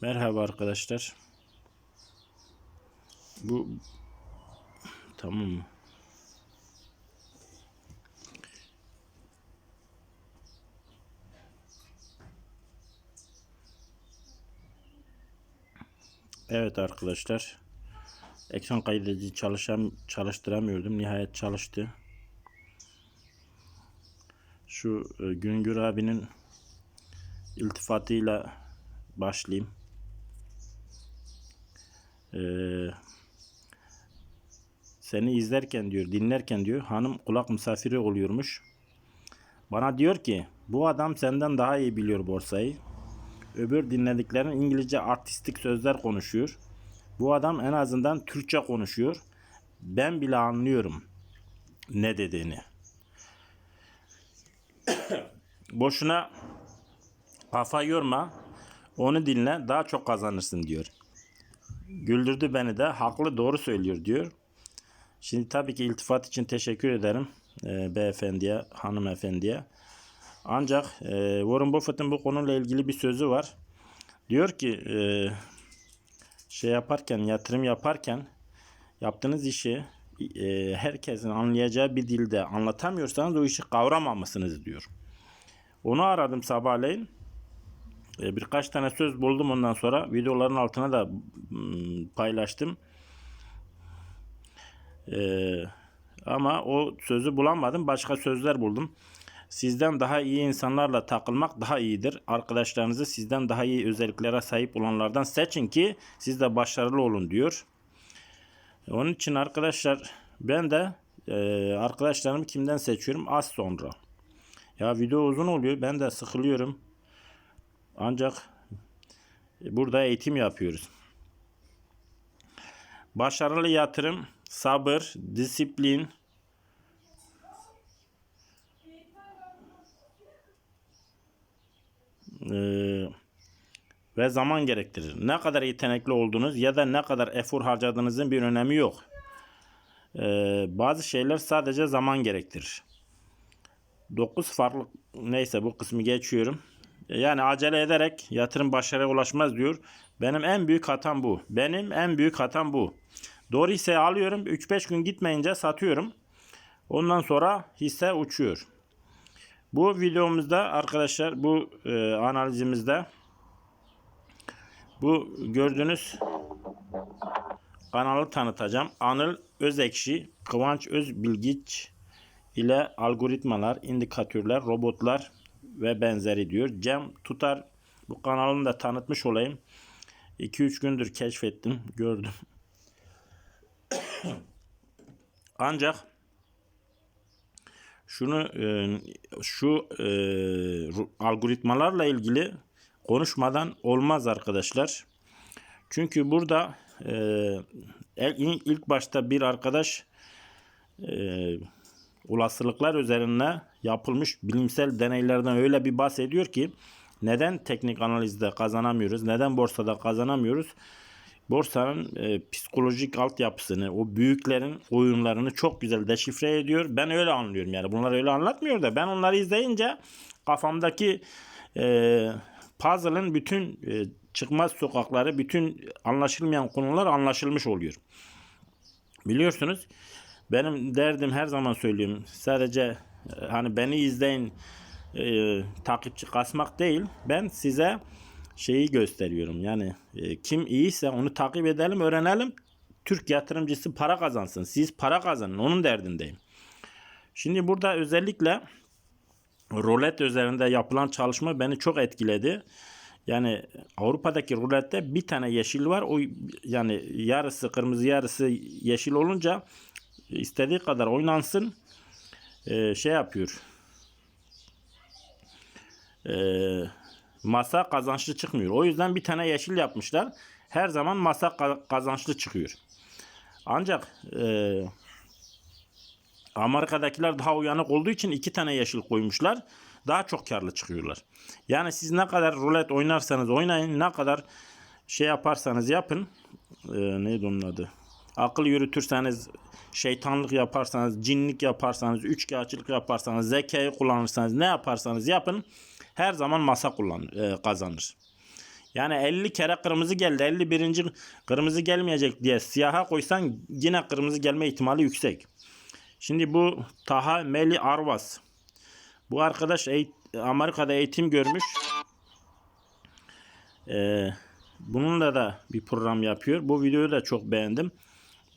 Merhaba arkadaşlar. Bu tamam mı? Evet arkadaşlar. Ekran kaydedici çalışam çalıştıramıyordum. Nihayet çalıştı. Şu e, Güngör abinin iltifatıyla başlayayım. Ee, seni izlerken diyor, dinlerken diyor, hanım kulak misafiri oluyormuş. Bana diyor ki, bu adam senden daha iyi biliyor borsayı. Öbür dinlediklerin İngilizce artistik sözler konuşuyor. Bu adam en azından Türkçe konuşuyor. Ben bile anlıyorum ne dediğini. Boşuna kafa yorma. Onu dinle daha çok kazanırsın diyor. Güldürdü beni de haklı doğru söylüyor diyor. Şimdi tabii ki iltifat için teşekkür ederim e, beyefendiye, hanımefendiye. Ancak e, Warren Buffett'ın bu konuyla ilgili bir sözü var. Diyor ki e, şey yaparken, yatırım yaparken yaptığınız işi e, herkesin anlayacağı bir dilde anlatamıyorsanız o işi kavramamışsınız diyor. Onu aradım sabahleyin. E, birkaç tane söz buldum ondan sonra videoların altına da mm, paylaştım. E, ama o sözü bulamadım. Başka sözler buldum. Sizden daha iyi insanlarla takılmak daha iyidir. Arkadaşlarınızı sizden daha iyi özelliklere sahip olanlardan seçin ki siz de başarılı olun diyor. Onun için arkadaşlar ben de e, arkadaşlarımı kimden seçiyorum? Az sonra. Ya video uzun oluyor. Ben de sıkılıyorum. Ancak burada eğitim yapıyoruz. Başarılı yatırım, sabır, disiplin, eee, ve zaman gerektirir. Ne kadar yetenekli olduğunuz ya da ne kadar efor harcadığınızın bir önemi yok. Eee, bazı şeyler sadece zaman gerektirir. 9 farklı neyse bu kısmı geçiyorum. Yani acele ederek yatırım başarıya ulaşmaz diyor. Benim en büyük hatam bu. Benim en büyük hatam bu. Doğru hisse alıyorum. 3-5 gün gitmeyince satıyorum. Ondan sonra hisse uçuyor. Bu videomuzda arkadaşlar bu e, analizimizde bu gördüğünüz kanalı tanıtacağım. Anıl Özekşi, Kıvanç Özbilgiç ile algoritmalar, indikatörler, robotlar ve benzeri diyor. Cem Tutar bu kanalını da tanıtmış olayım. 2-3 gündür keşfettim, gördüm. Ancak şunu e, şu e, algoritmalarla ilgili konuşmadan olmaz arkadaşlar. Çünkü burada e, ilk başta bir arkadaş e, olasılıklar üzerine yapılmış bilimsel deneylerden öyle bir bahsediyor ki neden teknik analizde kazanamıyoruz, neden borsada kazanamıyoruz? Borsanın e, psikolojik altyapısını, o büyüklerin oyunlarını çok güzel deşifre ediyor. Ben öyle anlıyorum yani. Bunlar öyle anlatmıyor da ben onları izleyince kafamdaki e, puzzle'ın bütün e, çıkmaz sokakları, bütün anlaşılmayan konular anlaşılmış oluyor. Biliyorsunuz benim derdim her zaman söylüyorum. Sadece e, hani beni izleyin e, takipçi kasmak değil. Ben size şeyi gösteriyorum. Yani e, kim iyiyse onu takip edelim, öğrenelim. Türk yatırımcısı para kazansın. Siz para kazanın. Onun derdindeyim. Şimdi burada özellikle rulet üzerinde yapılan çalışma beni çok etkiledi. Yani Avrupa'daki rulette bir tane yeşil var. O yani yarısı kırmızı yarısı yeşil olunca istediği kadar oynansın e, şey yapıyor. E, masa kazançlı çıkmıyor. O yüzden bir tane yeşil yapmışlar. Her zaman masa ka- kazançlı çıkıyor. Ancak e, Amerika'dakiler daha uyanık olduğu için iki tane yeşil koymuşlar. Daha çok karlı çıkıyorlar. Yani siz ne kadar rulet oynarsanız oynayın, ne kadar şey yaparsanız yapın. E, neydi onun adı? Akıl yürütürseniz, şeytanlık yaparsanız, cinlik yaparsanız, üçkağıtçılık yaparsanız, zekayı kullanırsanız, ne yaparsanız yapın. Her zaman masa kullan, e, kazanır. Yani 50 kere kırmızı geldi. 51. kırmızı gelmeyecek diye siyaha koysan yine kırmızı gelme ihtimali yüksek. Şimdi bu Taha Meli Arvas. Bu arkadaş eğit- Amerika'da eğitim görmüş. Ee, bununla da bir program yapıyor. Bu videoyu da çok beğendim.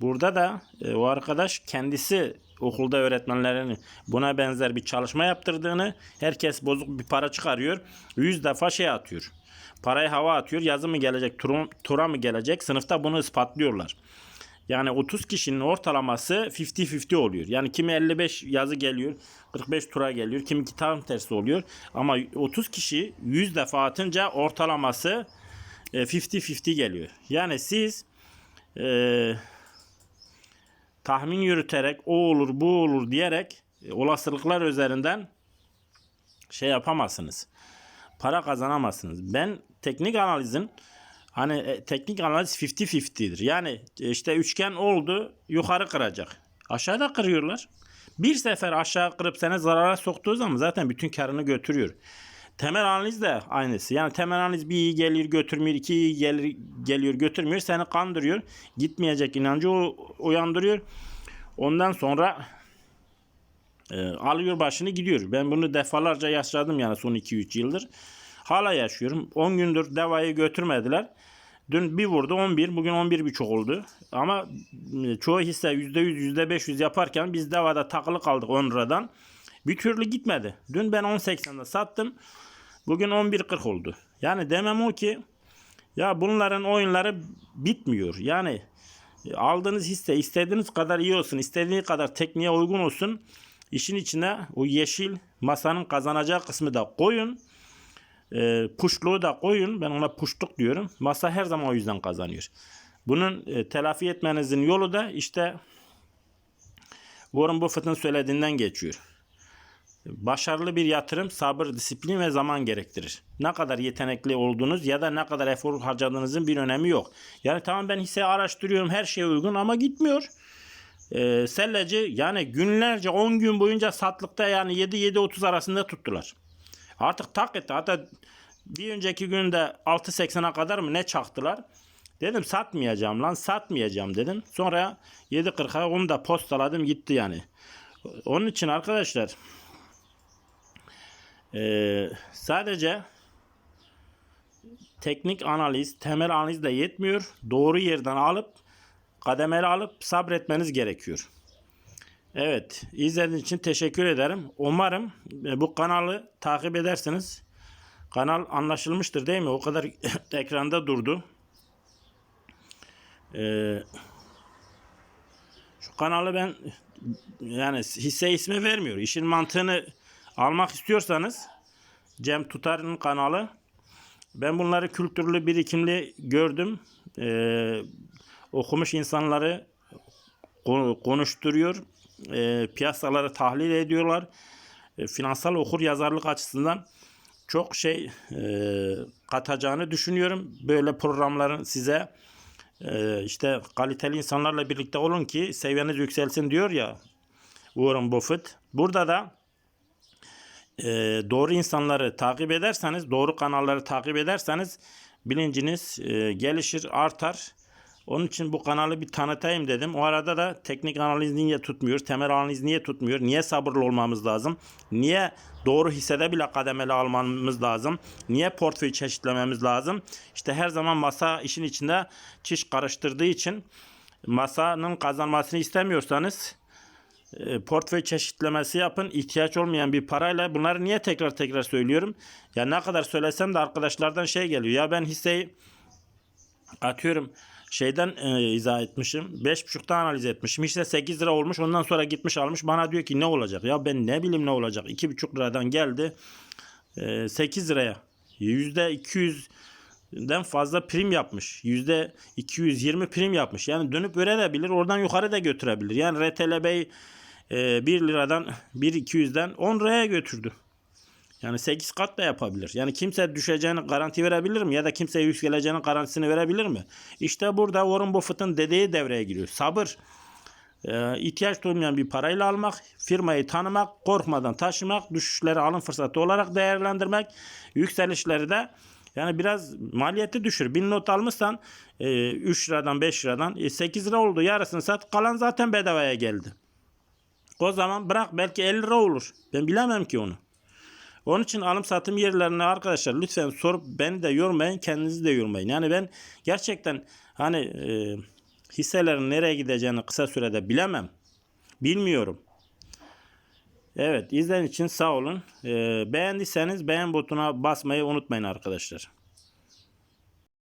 Burada da e, o arkadaş kendisi okulda öğretmenlerin buna benzer bir çalışma yaptırdığını, herkes bozuk bir para çıkarıyor, 100 defa şey atıyor. Parayı hava atıyor, yazı mı gelecek, tura, tura mı gelecek, sınıfta bunu ispatlıyorlar. Yani 30 kişinin ortalaması 50-50 oluyor. Yani kimi 55 yazı geliyor, 45 tura geliyor, kimi tam tersi oluyor. Ama 30 kişi 100 defa atınca ortalaması e, 50-50 geliyor. Yani siz e, tahmin yürüterek o olur bu olur diyerek e, olasılıklar üzerinden şey yapamazsınız. Para kazanamazsınız. Ben teknik analizin hani e, teknik analiz 50-50'dir. Yani e, işte üçgen oldu yukarı kıracak. Aşağıda kırıyorlar. Bir sefer aşağı kırıp seni zarara soktuğu zaman zaten bütün karını götürüyor. Temel analiz de aynısı. Yani temel analiz bir iyi geliyor götürmüyor, iki iyi gelir, geliyor götürmüyor. Seni kandırıyor. Gitmeyecek inancı uyandırıyor. Ondan sonra e, alıyor başını gidiyor. Ben bunu defalarca yaşadım yani son 2-3 yıldır. Hala yaşıyorum. 10 gündür devayı götürmediler. Dün bir vurdu 11, bugün 11 birçok oldu. Ama e, çoğu hisse %100, %500 yaparken biz devada takılı kaldık 10 liradan. Bir türlü gitmedi. Dün ben 10.80'de sattım. Bugün 11.40 oldu. Yani demem o ki ya bunların oyunları bitmiyor. Yani aldığınız hisse istediğiniz kadar iyi olsun, istediğiniz kadar tekniğe uygun olsun. İşin içine o yeşil masanın kazanacağı kısmı da koyun. E, puşluğu da koyun. Ben ona puşluk diyorum. Masa her zaman o yüzden kazanıyor. Bunun e, telafi etmenizin yolu da işte Warren Buffett'ın söylediğinden geçiyor. Başarılı bir yatırım sabır, disiplin ve zaman gerektirir. Ne kadar yetenekli olduğunuz ya da ne kadar efor harcadığınızın bir önemi yok. Yani tamam ben hisse araştırıyorum her şeye uygun ama gitmiyor. Ee, selleci yani günlerce 10 gün boyunca satlıkta yani 7-7.30 arasında tuttular. Artık tak etti. Hatta bir önceki günde 6.80'a kadar mı ne çaktılar. Dedim satmayacağım lan satmayacağım dedim. Sonra 7.40'a onu da postaladım gitti yani. Onun için arkadaşlar ee, sadece teknik analiz, temel analiz de yetmiyor. Doğru yerden alıp kademeli alıp sabretmeniz gerekiyor. Evet, izlediğiniz için teşekkür ederim. Umarım e, bu kanalı takip edersiniz. Kanal anlaşılmıştır değil mi? O kadar ekranda durdu. Ee, şu kanalı ben yani hisse ismi vermiyor. İşin mantığını almak istiyorsanız Cem Tutar'ın kanalı. Ben bunları kültürlü, birikimli gördüm. Ee, okumuş insanları konuşturuyor. Ee, piyasaları tahlil ediyorlar. Ee, finansal okur yazarlık açısından çok şey e, katacağını düşünüyorum. Böyle programların size e, işte kaliteli insanlarla birlikte olun ki seviyeniz yükselsin diyor ya Warren Buffett. Burada da e, doğru insanları takip ederseniz, doğru kanalları takip ederseniz bilinciniz e, gelişir, artar. Onun için bu kanalı bir tanıtayım dedim. O arada da teknik analiz niye tutmuyor, temel analiz niye tutmuyor, niye sabırlı olmamız lazım, niye doğru hissede bile kademeli almamız lazım, niye portföy çeşitlememiz lazım. İşte her zaman masa işin içinde çiş karıştırdığı için masanın kazanmasını istemiyorsanız portföy çeşitlemesi yapın. İhtiyaç olmayan bir parayla bunları niye tekrar tekrar söylüyorum? Ya ne kadar söylesem de arkadaşlardan şey geliyor. Ya ben hisseyi atıyorum şeyden e, izah etmişim. 5.5'ta analiz etmişim. İşte 8 lira olmuş. Ondan sonra gitmiş almış. Bana diyor ki ne olacak? Ya ben ne bileyim ne olacak? 2.5 liradan geldi. E, 8 liraya. %200'den fazla prim yapmış. %220 prim yapmış. Yani dönüp verebilir. Oradan yukarı da götürebilir. Yani RTL Bey e, 1 liradan 1.200'den 10 liraya götürdü. Yani 8 kat da yapabilir. Yani kimse düşeceğini garanti verebilir mi? Ya da kimse yükseleceğinin garantisini verebilir mi? İşte burada Warren Buffett'ın dediği devreye giriyor. Sabır. Ee, ihtiyaç duymayan bir parayla almak, firmayı tanımak, korkmadan taşımak, düşüşleri alım fırsatı olarak değerlendirmek, yükselişleri de Yani biraz maliyeti düşür. 1000 not almışsan e, 3 liradan 5 liradan e, 8 lira oldu. Yarısını sat. Kalan zaten bedavaya geldi. O zaman bırak belki 50 lira olur. Ben bilemem ki onu. Onun için alım satım yerlerine arkadaşlar lütfen sorup beni de yormayın, kendinizi de yormayın. Yani ben gerçekten hani e, hisselerin nereye gideceğini kısa sürede bilemem. Bilmiyorum. Evet izlediğiniz için sağ olun. E, beğendiyseniz beğen butonuna basmayı unutmayın arkadaşlar.